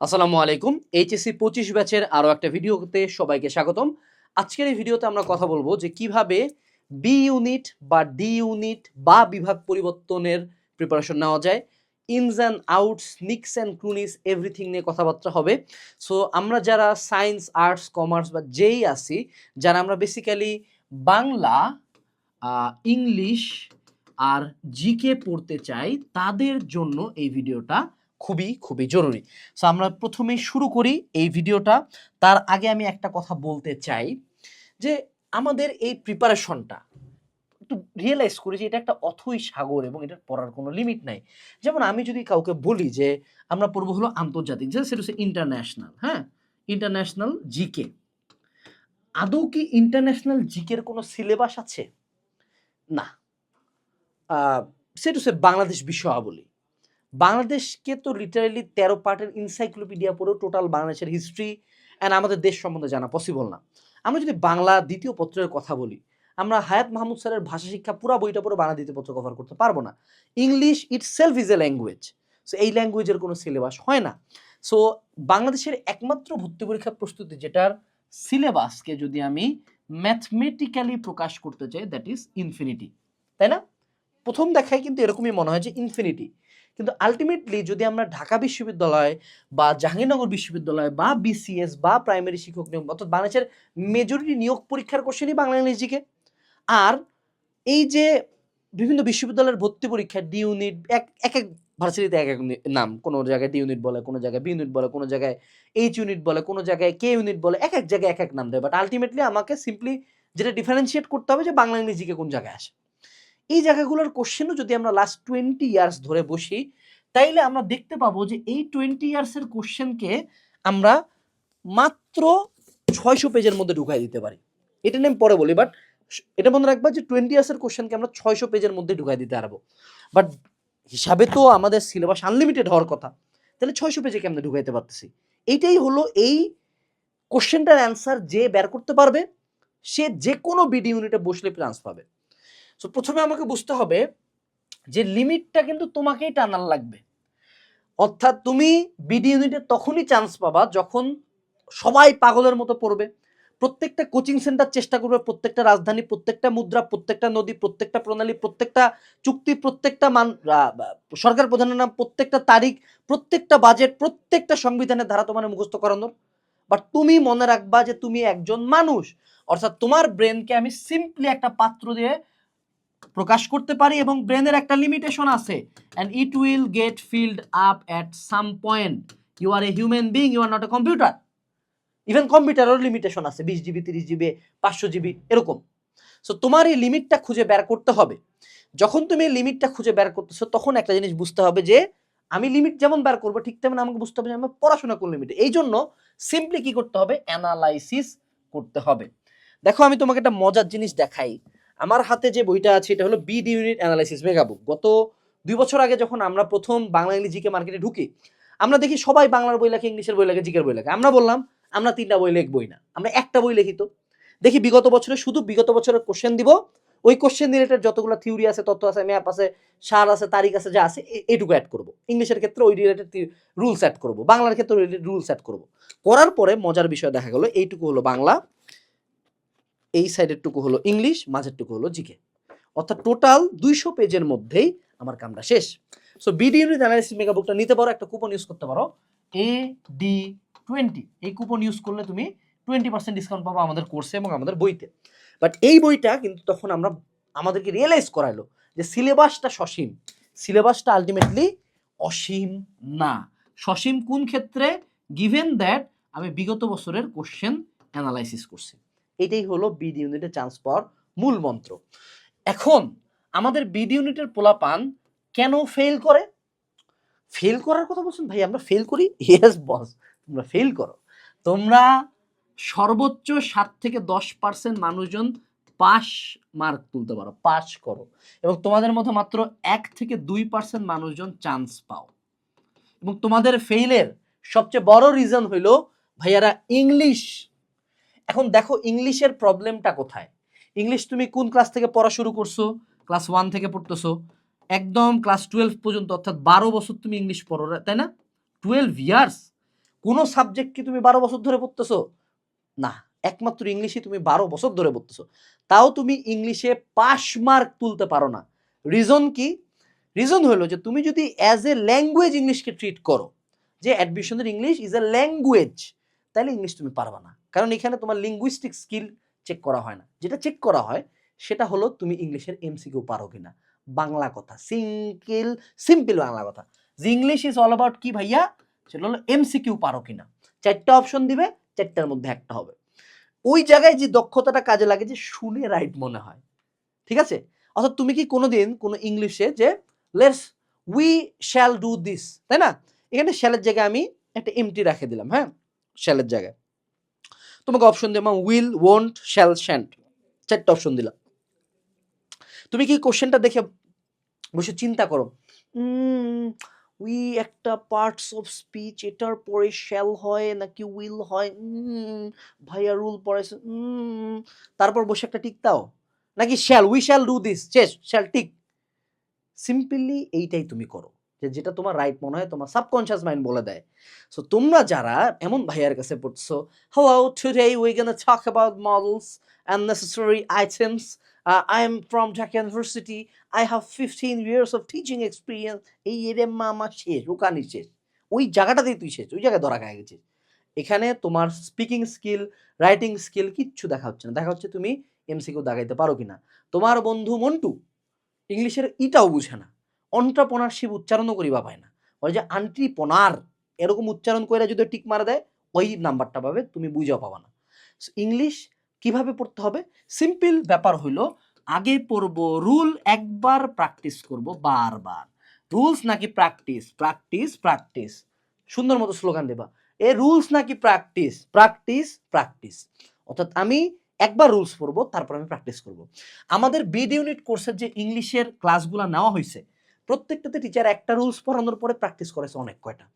আসসালামু আলাইকুম। এইচএসসি পঁচিশ ব্যাচের আরও একটা ভিডিওতে সবাইকে স্বাগতম। আজকের এই ভিডিওতে আমরা কথা বলব যে কীভাবে বি ইউনিট বা ডি ইউনিট বা বিভাগ পরিবর্তনের প্রিপারেশন নেওয়া যায়। Ins and outs, nooks and crannies, everything নিয়ে কথাবার্তা হবে। সো আমরা যারা সায়েন্স, আর্টস, কমার্স বা যেই আছি, যারা আমরা বেসিক্যালি বাংলা ইংলিশ আর জিকে পড়তে চাই, তাদের জন্য এই ভিডিওটা খুবই খুবই জরুরি। সো আমরা প্রথমেই শুরু করি এই ভিডিওটা। তার আগে আমি একটা কথা বলতে চাই যে আমাদের এই প্রিপারেশনটা একটু রিয়েলাইজ করি যে এটা একটা অথই সাগর এবং এটার পড়ার কোনো লিমিট নাই। যেমন আমি যদি কাউকে বলি যে আমরা পড়ব হলো আন্তর্জাতিক যে সেটা হচ্ছে ইন্টারন্যাশনাল হ্যাঁ? ইন্টারন্যাশনাল জিকে আদৌ কি ইন্টারন্যাশনাল জিকের কোনো সিলেবাস আছে? না। সেটা হচ্ছে বাংলাদেশ বিষয়াবলী। বাংলাদেশকে তো লিটারালি তেরো পার্টের ইনসাইক্লোপিডিয়া পড়েও টোটাল বাংলাদেশের হিস্ট্রি অ্যান্ড আমাদের দেশ সম্বন্ধে জানা পসিবল না। আমরা যদি বাংলা দ্বিতীয় পত্রের কথা বলি, আমরা হায়াত মাহমুদ স্যারের ভাষা শিক্ষা পুরো বইটা পুরো বাংলা দ্বিতীয় পত্র কভার করতে পারব না। English itself is a language so এই ল্যাঙ্গুয়েজের কোনো সিলেবাস হয় না। সো বাংলাদেশের একমাত্র ভর্তি পরীক্ষা প্রস্তুতি যেটার সিলেবাসকে যদি আমি ম্যাথমেটিক্যালি প্রকাশ করতে চাই দ্যাট ইজ ইনফিনিটি তাই না? প্রথম দেখায় কিন্তু এরকমই মনে হয় যে ইনফিনিটি কিন্তু আলটিমেটলি যদি আমরা ঢাকা বিশ্ববিদ্যালয় বা জাহাঙ্গীরনগর বিশ্ববিদ্যালয় বা বিসিএস বা প্রাইমারি শিক্ষক নিয়োগ অর্থাৎ বাংলাদেশের মেজরিটি নিয়োগ পরীক্ষার কোশ্চেনই বাংলা ইংরেজিকে আর এই যে বিভিন্ন বিশ্ববিদ্যালয়ের ভর্তি পরীক্ষা ডি ইউনিট এক এক এক ভার্সিটিতে এক এক নাম, কোনো জায়গায় ডি ইউনিট বলে, কোনো জায়গায় বি ইউনিট বলে, কোনো জায়গায় এইচ ইউনিট বলে, কোনো জায়গায় কে ইউনিট বলে, এক এক জায়গায় এক এক নাম দেয়। বাট আলটিমেটলি আমাকে সিম্পলি যেটা ডিফারেন্সিয়েট করতে হবে যে বাংলা ইংরেজিকে কোন জায়গায় আসে। এই জায়গাগুলোর কোশ্চেনও যদি আমরা লাস্ট টোয়েন্টি ইয়ার্স ধরে বসি, তাইলে আমরা দেখতে পাবো যে এই টোয়েন্টি ইয়ার্সের কোশ্চেনকে আমরা মাত্র ছয়শো পেজের মধ্যে ঢুকাই দিতে পারি। এটা নিয়ে আমি পরে বলি বাট এটা মনে রাখবা যে টোয়েন্টি ইয়ার্সের কোশ্চেনকে আমরা ছয়শো পেজের মধ্যে ঢুকাই দিতে পারব। বাট হিসাবে তো আমাদের সিলেবাস আনলিমিটেড হওয়ার কথা, তাহলে ছয়শো পেজে কেমনে ঢুকাইতে পারতেছি? এইটাই হলো এই কোশ্চেনটার অ্যান্সার যে বের করতে পারবে, সে যে কোনো বিডি ইউনিটে বসলে চান্স পাবে। সো প্রথমে আমাকে বুঝতে হবে যে লিমিটটা কিন্তু তোমাকেই টানার লাগবে। অর্থাৎ তুমি বিডি ইউনিটে তখনই চান্স পাবা যখন সবাই পাগলের মতো পড়বে। প্রত্যেকটা কোচিং সেন্টার চেষ্টা করবে, প্রত্যেকটা রাজধানী, প্রত্যেকটা মুদ্রা, প্রত্যেকটা নদী, প্রত্যেকটা প্রণালী, প্রত্যেকটা চুক্তি, প্রত্যেকটা মান সরকার প্রধানের নাম, প্রত্যেকটা তারিখ, প্রত্যেকটা বাজেট প্রত্যেকটা সংবিধানের ধারা তোমার মুখস্থ করানোর। বাট তুমি মনে রাখবা যে তুমি একজন মানুষ। অর্থাৎ তোমার ব্রেনকে আমি সিম্পলি একটা পাত্র দিয়ে প্রকাশ করতে পারি এবং ব্রেনের একটা লিমিটেশন আছে। And it will get filled up at some point you are a human being you are not a computer even কম্পিউটারেরও limitation আছে, বিশ জিবি তিরিশ জিবি পাঁচশো জিবি এরকম। সো তোমার এই লিমিটটা খুঁজে বের করতে হবে। যখন তুমি এই লিমিটটা খুঁজে বের করতেছো, তখন একটা জিনিস বুঝতে হবে যে, আমি লিমিট যেমন বের করব, ঠিক তেমন আমাকে বুঝতে হবে যে, আমার পড়াশোনা কোন লিমিটে এই জন্য সিম্পলি কি করতে হবে? অ্যানালাইসিস করতে হবে। দেখো, আমি তোমাকে একটা মজার জিনিস দেখাই। আমার হাতে যে বইটা আছে, এটা হলো BD unit analysis mega book গত দুই বছর আগে যখন আমরা প্রথম বাংলা ইংলিশ জিকে মার্কেটে ঢুকি, আমরা দেখি সবাই বাংলার বই লেখে, ইংলিশের বই লেখে, জিকের বই লেখে। আমরা বললাম, আমরা তিনটা বই লিখবই না। আমরা একটা বই লিখি তো। দেখি বিগত বছরে, শুধু বিগত বছরের কোশ্চেন দিব। ওই কোশ্চেন রিলেটেড যতগুলো থিওরি আছে তত্ত্ব আছে ম্যাপ আছে, সার আছে, তারিখ আছে, যা আছে, এ- এইটুকু অ্যাড করব। ইংলিশের ক্ষেত্রে ওই রিলেটেড রুলস অ্যাড করব। বাংলার ক্ষেত্রে রুলস অ্যাড করব। করার পরে মজার বিষয় দেখা গেলো, এইটুকু হলো বাংলা। এই সাইডের টুকু হলো ইংলিশ মাঝের টুকু হলো জিকে। অর্থাৎ টোটাল দুইশো পেজের মধ্যেই আমার কামটা শেষ। So BD unit analysis mega বুকটা নিতে পারো, একটা কুপন ইউজ করতে পারো। এ ডি টোয়েন্টি এই কুপন ইউজ করলে তুমি টোয়েন্টি পার্সেন্ট ডিসকাউন্ট পাবো আমাদের কোর্সে এবং আমাদের বইতে। বাট এই বইটা কিন্তু তখন আমরা আমাদেরকে রিয়েলাইজ করাইলো যে সিলেবাসটা সসীম। সিলেবাসটা আলটিমেটলি অসীম না। সসীম কোন ক্ষেত্রে? গিভেন দ্যাট আমি বিগত বছরের কোশ্চেন অ্যানালাইসিস করছি। এটাই হলো বিডি ইউনিটে চান্স পাওয়ার মূল মন্ত্র। এখন আমাদের বিডি ইউনিটের পোলাপান কেন ফেল করে? ফেল করার কথা বলছেন? ভাই, আমরা ফেল করি? ইয়েস বস তোমরা ফেল করো। তোমরা সর্বোচ্চ সাত থেকে দশ পার্সেন্ট মানুষজন পাস মার্ক তুলতে পারো পাস করো। এবং তোমাদের মধ্যে মাত্র এক থেকে দুই পার্সেন্ট মানুষজন চান্স পাও। এবং তোমাদের ফেইলের সবচেয়ে বড় রিজন হইল, ভাইয়ারা ইংলিশ এখন দেখো ইংলিশের প্রবলেমটা কোথায়? ইংলিশ তুমি কোন ক্লাস থেকে পড়া শুরু করছ? ক্লাস ওয়ান থেকে পড়তেছো। একদম ক্লাস টুয়েলভ পর্যন্ত, অর্থাৎ বারো বছর তুমি ইংলিশ পড়ো তাই না? টুয়েলভ ইয়ার্স কোনো সাবজেক্ট কি তুমি বারো বছর ধরে পড়তেছো? না, একমাত্র ইংলিশই তুমি বারো বছর ধরে পড়তেছো। তাও তুমি ইংলিশে পাস মার্ক তুলতে পারো না। রিজন কি? রিজন হলো যে তুমি যদি অ্যাজ এ ল্যাঙ্গুয়েজ ইংলিশকে ট্রিট করো, যে অ্যাডমিশনের ইংলিশ ইজ এ ল্যাঙ্গুয়েজ তাহলে ইংলিশ তুমি পারবা না। কারণ এখানে তোমার লিঙ্গুইস্টিক স্কিল চেক করা হয় না। যেটা চেক করা হয়, সেটা হলো তুমি ইংলিশের এমসিকিউ পারো কিনা। বাংলা কথা সিঙ্গেল সিম্পল বাংলা কথা। যে ইংলিশ ইজ অল অ্যাবাউট কি ভাইয়া? সেটা হলো এমসিকিউ পারো কিনা। চারটা অপশন দিবে, চারটার মধ্যে একটা হবে। ওই জায়গায় যে দক্ষতাটা কাজে লাগে যে শুনে রাইট মনে হয়। ঠিক আছে? অর্থাৎ তুমি কি কোনোদিন কোনো ইংলিশে যে let's we shall do this তাই না? এখানে শ্যালের জায়গায় আমি একটা এমটি রাখে দিলাম হ্যাঁ? শ্যালের জায়গায়। তোমাকে অপশন দিলাম উইল ওয়ন্ট শ্যাল শ্যান্ট চারটা অপশন দিলাম। তুমি কি কোশ্চেনটা দেখে বসে চিন্তা করো? উই একটা পার্টস অফ স্পিচ এটার পরে শ্যাল হয় নাকি উইল হয়? ভাইয়া রুল উম, তারপর বসে একটা টিক দাও। নাকি shall we shall do this chess shall tick simply এইটাই তুমি করো। যে যেটা তোমার রাইট মনে হয় তোমার সাবকনশিয়াস মাইন্ড বলে দেয়। সো তোমরা যারা এমন ভাইয়ার কাছে পড়ছো hello today we gonna talk about models and necessary items I am from Dhaka university I have fifteen years of teaching experience এই এরে মামা শেষ ওখানে শেষ। ওই জায়গাটাতেই তুই শেষ, ওই জায়গায় ধরা খায় গেছিস। এখানে তোমার স্পিকিং স্কিল রাইটিং স্কিল কিচ্ছু দেখা হচ্ছে না। দেখা হচ্ছে তুমি এমসিকিউ দাগাইতে পারো কিনা। তোমার বন্ধু মন্টু, ইংলিশের ইটাও বুঝে না। অন্টারপ্রনারশিপ উচ্চারণও করিবা পায় না। ওই যে আন্ট্রিপনার এরকম উচ্চারণ করে যদি টিক মারা দেয়, ওই নাম্বারটা পাবে, তুমি বুঝাও পাবা না। ইংলিশ কীভাবে পড়তে হবে? সিম্পল ব্যাপার হইল, আগে পড়ব রুল একবার প্র্যাকটিস করব, বারবার। রুলস নাকি প্র্যাকটিস প্র্যাকটিস প্র্যাকটিস সুন্দর মতো স্লোগান দেবা। এ রুলস নাকি প্র্যাকটিস প্র্যাকটিস প্র্যাকটিস অর্থাৎ আমি একবার রুলস পড়ব, তারপর আমি প্র্যাকটিস করব। আমাদের বিড ইউনিট কোর্সের যে ইংলিশের ক্লাসগুলো নেওয়া হয়েছে প্রত্যেকটাতে টিচার একটা রুলস পড়ানোর পরে প্র্যাকটিস করেছে অনেক কয়টা।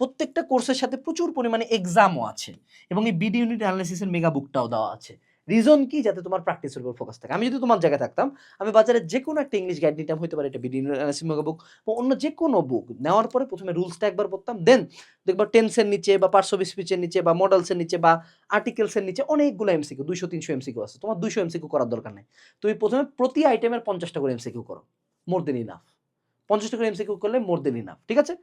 প্রত্যেকটা কোর্সের সাথে প্রচুর পরিমাণে এক্সামও আছে এবং এই বিডি ইউনিট অ্যানালিসিসের মেগা বুকটাও দেওয়া আছে। রিজন কি? যাতে তোমার প্র্যাকটিসের উপর ফোকাস থাকে। আমি যদি তোমার জায়গায় থাকতাম, আমি বাজারে যে কোনো একটা ইংলিশ গাইড নিতাম হতে পারে এটা বিডি মেগা বুক বা অন্য যে কোনো বুক নেওয়ার পরে প্রথমে রুলসটা একবার পড়তাম দেন দেখবা টেন্সের নিচে বা পার্শ্ব স্পিচের নিচে বা মডেলসের নিচে বা আর্টিকেলসের নিচে অনেকগুলো এমসিকিউ দুইশো, তিনশো এমসিকিউ আছে। তোমার দুইশো এমসিকিউ করার দরকার নেই। তুমি প্রথমে প্রতি আইটেমের পঞ্চাশটা করে এমসিকিউ করো। মোর দেন ইনাফ পঞ্চাশটা করে এমসিকিউ করলে মোর দেন ইনাফ ঠিক আছে?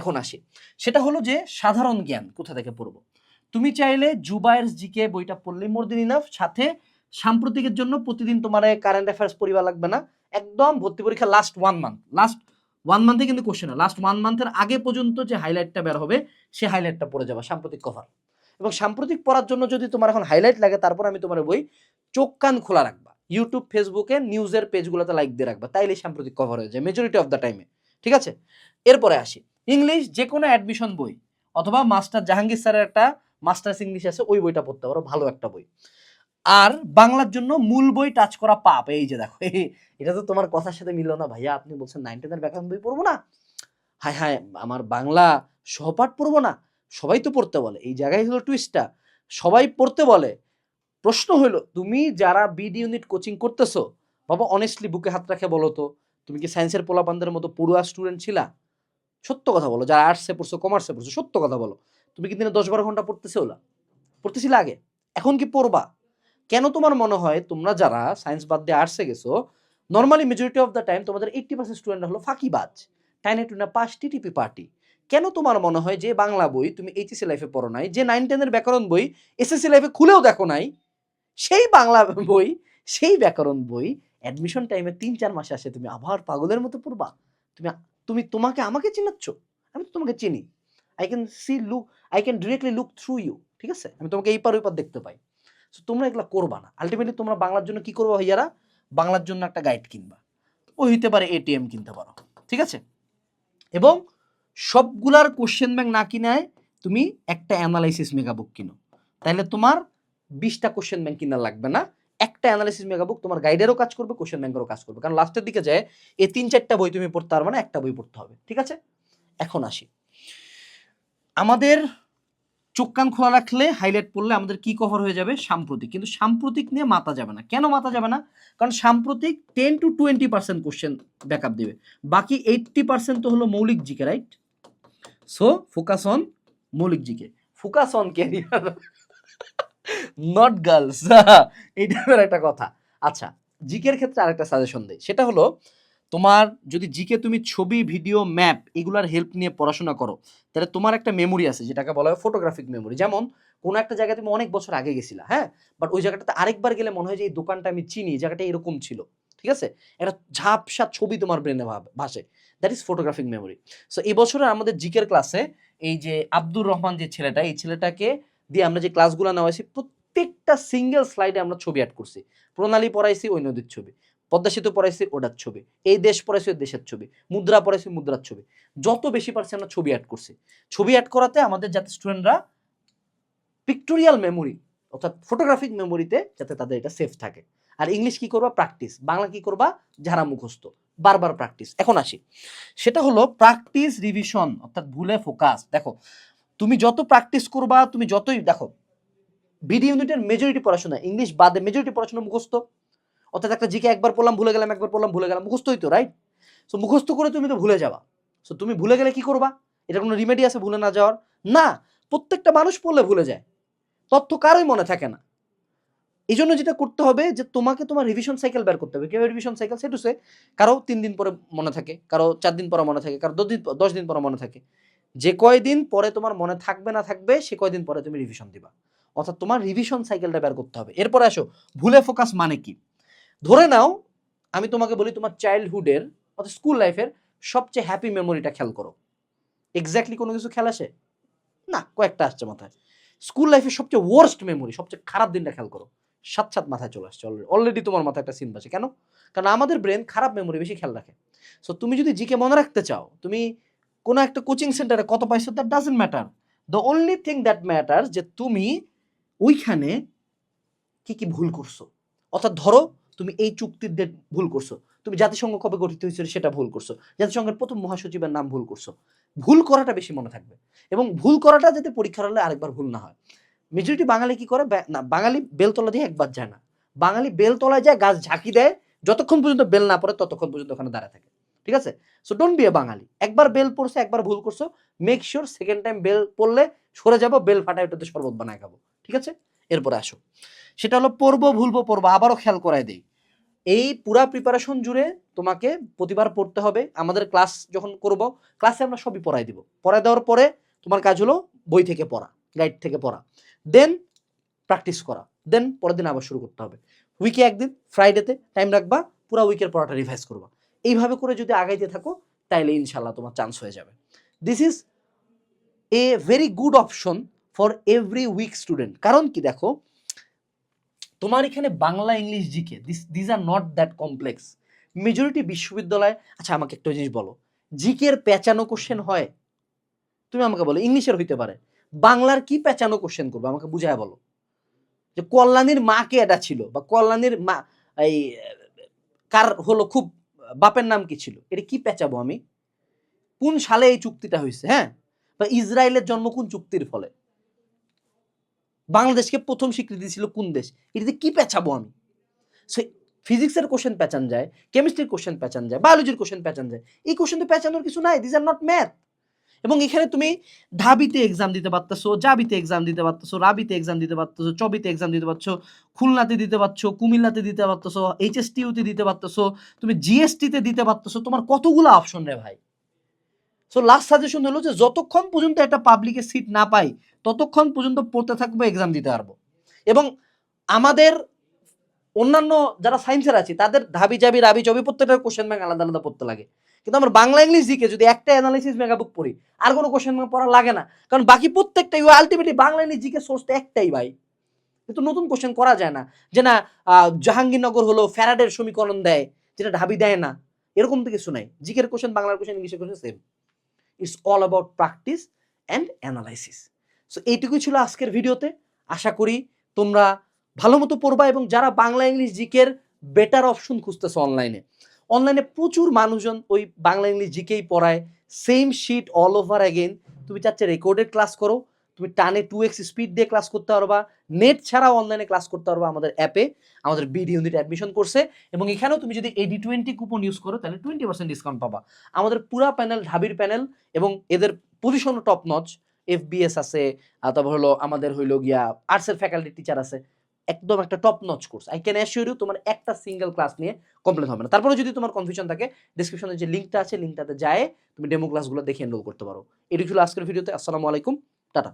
এখন আসি। সেটা হলো যে সাধারণ জ্ঞান, কোথা থেকে পড়ব? তুমি চাইলে জুবায়ের জিকে বইটা পড়লে মোর দেন ইনাফ সাথে সাম্প্রতিকের জন্য প্রতিদিন তোমার কারেন্ট অ্যাফেয়ার্স পড়িবা লাগবে না। একদম ভর্তি পরীক্ষা last one month last one মান্থে কিন্তু কোশ্চেন লাস্ট ওয়ান মান্থের আগে পর্যন্ত যে হাইলাইটটা বের হবে, সে হাইলাইটটা পড়ে যাবে, সাম্প্রতিক কভার এবং সাম্প্রতিক পড়ার জন্য যদি তোমার এখন হাইলাইট লাগে, তারপর আমি তোমার বই চোখ কান খোলা রাখবা। ইউটিউব ফেসবুকে নিউজের পেজগুলোতে লাইক দিয়ে রাখবা তাইলে সাম্প্রতিক কভার হয়ে যায় মেজরিটি অফ দ্য টাইমে ঠিক আছে? এরপরে আসি ইংলিশ যে কোনো অ্যাডমিশন বই, অথবা মাস্টার জাহাঙ্গীর স্যারের একটা মাস্টার্স ইংলিশ আছে, ওই বইটা পড়তে পারো, ভালো একটা বই। আর বাংলার জন্য মূল বই টাচ করা পাপ, এই যে দেখো, এটা তো তোমার কথার সাথে মিললো না ভাইয়া, আপনি বলছেন নাইন টেনের ব্যাকরণ বই পড়ব না? হায় হায়, আমার বাংলা সহপাঠ পড়ব না? সবাই তো পড়তে বলে, এই জায়গায় হলো টুইস্টটা সবাই পড়তে বলে প্রশ্ন হলো, তুমি যারা বিডি ইউনিট কোচিং করতেছো, বাবা অনেস্টলি বুকে হাত রাখে বলো তো, তুমি কি সায়েন্সের পোলাপানদের মতো পড়ুয়া স্টুডেন্ট ছিলা? সত্য কথা বলো, যারা আর্টসে পড়ছো কমার্সে পড়ছো, সত্য কথা বলো। তুমি কি দিনে দশ বারো ঘণ্টা পড়তেছে ওলা? পড়তেছিলে আগে? এখন কি পড়বা? কেন তোমার মনে হয় তোমরা যারা সায়েন্স বাদ দিয়ে আর্টসে গেছো normally majority of the time তোমাদের এইট্টি পার্সেন্ট স্টুডেন্ট হলো ফাঁকিবাজ টাইনে টুনা পাস টিটিপি পার্টি কেন তোমার মনে হয় যে বাংলা বই তুমি এইচএসসি লাইফে পড়ো নাই, যে নাইন টেনের ব্যাকরণ বই এসএসসি লাইফে খুলেও দেখো নাই সেই বাংলা বই, সেই ব্যাকরণ বই অ্যাডমিশন টাইমে তিন, চার মাসে আসে, তুমি আবার পাগলের মতো পড়বা। তুমি তুমি তোমাকে আমাকে চিনাচ্ছ? আমি তো তোমাকে চিনি। I can see look I can directly look through you ঠিক আছে? আমি তোমাকে এই পার ওই পার দেখতে পাই। সো তোমরা এগুলো করবা না। আলটিমেটলি তোমরা বাংলার জন্য কি করব ভাইয়ারা? বাংলার জন্য একটা গাইড কিনবা। ও হইতে পারে এটিএম কিনতে পারো, ঠিক আছে? এবং সবগুলার কোশ্চেন ব্যাংক না কিনায় তুমি একটা অ্যানালাইসিস মেগা বুক কিনো। তাহলে তোমার বিশটা কোশ্চেন ব্যাংক কিনা লাগবে না। একটা অ্যানালিসিস মেগা বুক তোমার গাইডেরও কাজ করবে কোশ্চেন ব্যাংকেরও কাজ করবে। কারণ লাস্টের দিকে যায় এই তিন চারটা বই তুমি পড়তে পারবে না, একটা বই পড়তে হবে। ঠিক আছে? এখন আসি। আমাদের চোখ কান খোলা রাখলে হাইলাইট পড়লে আমাদের কি কভার হয়ে যাবে? সাম্প্রতিক। কিন্তু সাম্প্রতিক নিয়ে মাথা যাবে না। কেন মাথা যাবে না? কারণ সাম্প্রতিক ten two twenty percent question backup দেবে। বাকি এইট্টি পার্সেন্ট তো হলো মৌলিক GK right so focus on মৌলিক GK. Focus on career not girls টাইপের একটা কথা। আচ্ছা জিকের ক্ষেত্রে আরেকটা সাজেশন দেয় সেটা হলো, তোমার যদি জিকে তুমি ছবি ভিডিও ম্যাপ এগুলার হেল্প নিয়ে পড়াশোনা করো, তাহলে তোমার একটা মেমোরি আছে, যেটাকে বলা হয় ফটোগ্রাফিক মেমোরি যেমন, কোনো একটা জায়গায় তুমি অনেক বছর আগে গেছিলা হ্যাঁ? বাট ওই জায়গাটাতে আরেকবার গেলে মনে হয় যে এই দোকানটা আমি চিনি জায়গাটা এরকম ছিল, ঠিক আছে? একটা ঝাপসা ছবি তোমার ব্রেনে ভাসে। That is photographic memory so এই বছরের আমাদের জিকের ক্লাসে এই যে আব্দুর রহমান যে ছেলেটা, এই ছেলেটাকে দিয়ে আমরা যে ক্লাসগুলো নেওয়া হয়েছি প্রত্যেকটা সিঙ্গেল স্লাইডে আমরা ছবি অ্যাড করছি। প্রণালী পড়াইছি ওই নদীর ছবি, পদ্মা সেতু পড়াইছি ওটার ছবি, এই দেশ পড়াইছি ওই দেশের ছবি, মুদ্রা পড়াইছি মুদ্রার ছবি। যত বেশি পারছি আমরা ছবি অ্যাড করছি। ছবি অ্যাড করাতে আমাদের যাতে স্টুডেন্টরা পিক্টোরিয়াল মেমোরি অর্থাৎ ফটোগ্রাফিক মেমোরিতে যাতে তাদের এটা সেফ থাকে। আর ইংলিশ কি করবা? প্র্যাকটিস বাংলা কি করবা? যারা মুখস্থ। বারবার প্র্যাকটিস এখন আসি। সেটা হলো প্র্যাকটিস রিভিশন অর্থাৎ ভুলে ফোকাস দেখো তুমি যত প্র্যাকটিস করবা, তুমি যতই, দেখো বিডি ইউনিটের মেজরিটি পড়াশোনা ইংলিশ বাদে মেজরিটি পড়াশোনা মুখস্থ। অর্থাৎ একটা জিকে একবার পড়লাম, ভুলে গেলাম, একবার পড়লাম, ভুলে গেলাম মুখস্থই তো রাইট সো মুখস্থ করে তুমি তো ভুলে যাবা। সো তুমি ভুলে গেলে কি করবা? এটা কোনো রিমেডি আছে ভুলে না যাওয়ার? না, প্রত্যেকটা মানুষ পড়লে ভুলে যায়। তথ্য কারোই মনে থাকে না। এই জন্য যেটা করতে হবে, যে তোমাকে তোমার রিভিশন সাইকেল বের করতে হবে। কেউ রিভিশন সাইকেল সেটু সে কারও তিন দিন পরে মনে থাকে, কারও চার দিন পরে মনে থাকে, কারও দশ দিন দশ দিন পরে মনে থাকে। যে কয়দিন পরে তোমার মনে থাকবে না থাকবে, সে কয়দিন পরে তুমি রিভিশন দিবা। অর্থাৎ তোমার রিভিশন সাইকেলটা বের করতে হবে। এরপরে আসো, ভুলে ফোকাস মানে কি? ধরে নাও, আমি তোমাকে বলি তোমার চাইল্ডহুডের অর্থাৎ স্কুল লাইফের সবচেয়ে হ্যাপি মেমোরিটা খেয়াল করো। এক্স্যাক্টলি কোনো কিছু খেয়াল আসে? না, কয়েকটা আসছে মাথায়। স্কুল লাইফের সবচেয়ে ওয়ার্স্ট মেমোরি সবচেয়ে খারাপ দিনটা খেয়াল করো। সাত সাত মাথায় চলে আসছে অলরেডি অলরেডি তোমার মাথায় একটা সিন বাসে কেন? কারণ আমাদের ব্রেন খারাপ মেমোরি বেশি খেয়াল রাখে। সো তুমি যদি জিকে মনে রাখতে চাও, তুমি কোনো একটা কোচিং সেন্টারে কত পাইছো that doesn't matter the only thing that matter যে তুমি ওইখানে কি কি ভুল করছ। অর্থাৎ ধরো তুমি এই চুক্তির ডেট ভুল করছ। তুমি জাতিসংঘ কবে গঠিত হয়েছিল সেটা ভুল করছ। জাতিসংঘের প্রথম মহাসচিবের নাম ভুল করছ। ভুল করাটা বেশি মনে থাকবে। এবং ভুল করাটা যাতে পরীক্ষার হলে আরেকবার ভুল না হয়। মেজরিটি বাঙালি কি করে? না, বাঙালি বেলতলা দিয়ে একবার যায় না। বাঙালি বেলতলায় যায়, গাছ ঝাঁকি দেয়, যতক্ষণ পর্যন্ত বেল না পড়ে ততক্ষণ পর্যন্ত ওখানে দাঁড়ায় থাকে। ঠিক আছে? So don't be a Bangali. একবার বেল পড়ছে, একবার ভুল করছ make sure second time bell পড়লে সরে যাব বেল ফাটায় ওটাতে শরবত বানায় খাব। ঠিক আছে? এরপরে আসো। সেটা হলো পড়ব, ভুলবো, পড়ব, আবারও খেয়াল করাই দেই। এই পুরা প্রিপারেশন জুড়ে তোমাকে প্রতিবার পড়তে হবে। আমাদের ক্লাস যখন করব ক্লাসে আমরা সবই পড়াই দিব। পড়াই দেওয়ার পরে তোমার কাজ হলো বই থেকে পড়া গাইড থেকে পড়া। দেন প্র্যাকটিস করা। দেন পরের দিন আবার শুরু করতে হবে। উইকে একদিন ফ্রাইডেতে টাইম রাখবা, পুরো উইকের পড়াটা রিভাইজ করবা। এইভাবে করে যদি আগাইতে থাকো, তাইলে ইনশাল্লাহ তোমার চান্স হয়ে যাবে। This is a very good option for every week student কারণ কি দেখো, তোমার এখানে Bangla, English GK this these are not that complex majority বিশ্ববিদ্যালয় আচ্ছা আমাকে একটা জিনিস বলো জিকের পেঁচানো কোশ্চেন হয়? তুমি আমাকে বলো, ইংলিশের হইতে পারে। বাংলার কি পেঁচানো কোশ্চেন করব? আমাকে বুঝায় বলো। যে কল্যাণীর মা কে এটা ছিল, বা কল্যাণীর মা, এই, কার হলো খুব বাপের নাম কি ছিল? এটা কি পেঁচাবো আমি? কোন সালে এই চুক্তিটা হয়েছে হ্যাঁ? বা ইসরায়েলের জন্ম কোন চুক্তির ফলে? বাংলাদেশকে প্রথম স্বীকৃতি ছিল কোন দেশ? এটাতে কি পেঁচাবো আমি? সো ফিজিক্সের কোশ্চেন পেঁচান যায় কেমিস্ট্রির কোশ্চেন প্যাচান যায় বায়োলজির কোশ্চেন প্যাচান যায়। এই কোশ্চেন তো পেঁচানোর কিছু নাই দিস আর নট ম্যাথ এবং এখানে তুমি ঢাবিতে এক্সাম দিতে পারতেছো, জাবিতে এক্সাম দিতে পারতেছো, রাবিতে এক্সাম দিতে পারতেছো, চবিতে এক্সাম দিতে পারছ, খুলনাতে দিতে পারছ, কুমিল্লাতে দিতে পারতেছো এইচএসটিউতে দিতে পারতেছো, তুমি জিএসটিতে দিতে পারতেছো, তোমার কতগুলো অপশন রে ভাই? সো লাস্ট সাজেশন হলো যে যতক্ষণ পর্যন্ত একটা পাবলিকে সিট না পাই, ততক্ষণ পর্যন্ত পড়তে থাকব এক্সাম দিতে পারব। এবং আমাদের অন্যান্য যারা সায়েন্সের আছে, তাদের ধাবি জাবি রাবি চবি প্রত্যেকটা কোশ্চেন ব্যাংক আলাদা আলাদা পড়তে লাগে। কিন্তু আমার বাংলা ইংলিশ দিকে যদি একটা অ্যানালাইসিস মেগা বুক পড়ি, আর কোনো কোশ্চেন পড়া লাগে না। কারণ বাকি প্রত্যেকটাই ultimately Bangla English GK source তো একটাই ভাই। কিন্তু নতুন কোশ্চেন করা যায় না। যে না জাহাঙ্গীরনগর হলো, ফ্যারাডের সমীকরণ দেয়, যেটা ঢাবি দেয় না। এরকম তো কিছু নাই। জিকের কোশ্চেন বাংলার কোশ্চেন ইংলিশের question same it's all about practice and analysis so এইটুকুই ছিল আজকের ভিডিওতে। আশা করি তোমরা ভালো মতো পড়বা এবং যারা বাংলা ইংলিশ জিকের বেটার অপশন খুঁজতেছো অনলাইনে অনলাইনে প্রচুর মানুষজন ওই বাংলা ইংলিশ জিকেই পড়ায়। Same sheet all over again তুমি চাচ্ছে রেকর্ডেড ক্লাস করো, তুমি টানে টু এক্স স্পিড দিয়ে ক্লাস করতে পারবা। নেট ছাড়াও অনলাইনে ক্লাস করতে পারবা আমাদের অ্যাপে আমাদের বিডি ইউনিট অ্যাডমিশন করছে এবং এখানেও তুমি যদি এডি টোয়েন্টি কুপন ইউজ করো, তাহলে টোয়েন্টি পার্সেন্ট ডিসকাউন্ট পাবা। আমাদের পুরা প্যানেল ঢাবির প্যানেল এবং এদের পজিশনও টপ নচ এফবিএস আছে তারপর হলো আমাদের হইল গিয়া আর্টসের ফ্যাকাল্টি টিচার আছে। একদম একটা top notch course I can assure you তোমার একটা সিঙ্গেল ক্লাস নিয়ে কমপ্লিট হবে না। তারপরে যদি তোমার কনফিউশন থাকে ডিসক্রিপশনে যে লিঙ্কটা আছে লিঙ্কটাতে যায়, তুমি ডেমো ক্লাসগুলো দেখে এনরোল করতে পারো। এটি ছিল আজকের ভিডিওতে আসসালামু আলাইকুম। টাটা।